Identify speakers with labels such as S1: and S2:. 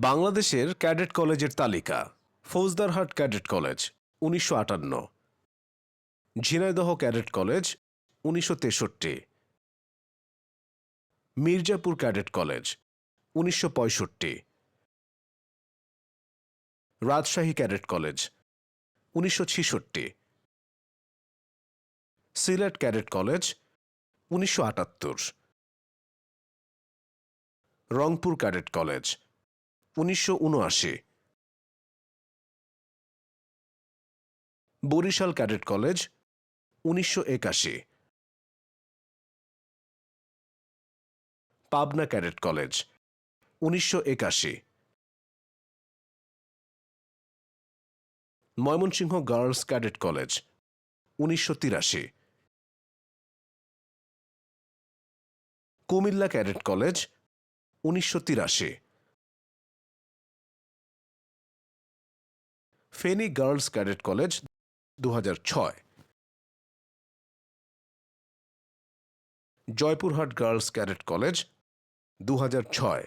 S1: বাংলাদেশের ক্যাডেট কলেজের তালিকা, ফৌজদারহাট ক্যাডেট কলেজ, উনিশশো আটান্ন। ঝিনাইদহ ক্যাডেট কলেজ, উনিশশো তেষট্টি। মির্জাপুর ক্যাডেট কলেজ, উনিশশো পঁয়ষট্টি। রাজশাহী ক্যাডেট কলেজ, উনিশশো ছিষট্টি। সিলেট ক্যাডেট কলেজ, উনিশশো আটাত্তর। রংপুর ক্যাডেট কলেজ উনিশশো উনআশি। বরিশাল ক্যাডেট কলেজ, উনিশশো একাশি। পাবনা ক্যাডেট কলেজ, উনিশশো একাশি। ময়মনসিংহ গার্লস ক্যাডেট কলেজ, উনিশশো তিরাশি। কুমিল্লা ক্যাডেট কলেজ, উনিশশো তিরাশি। ফেনী গার্লস ক্যাডেট কলেজ দু জয়পুরহাট গার্লস ক্যাডেট কলেজ দু ছয়।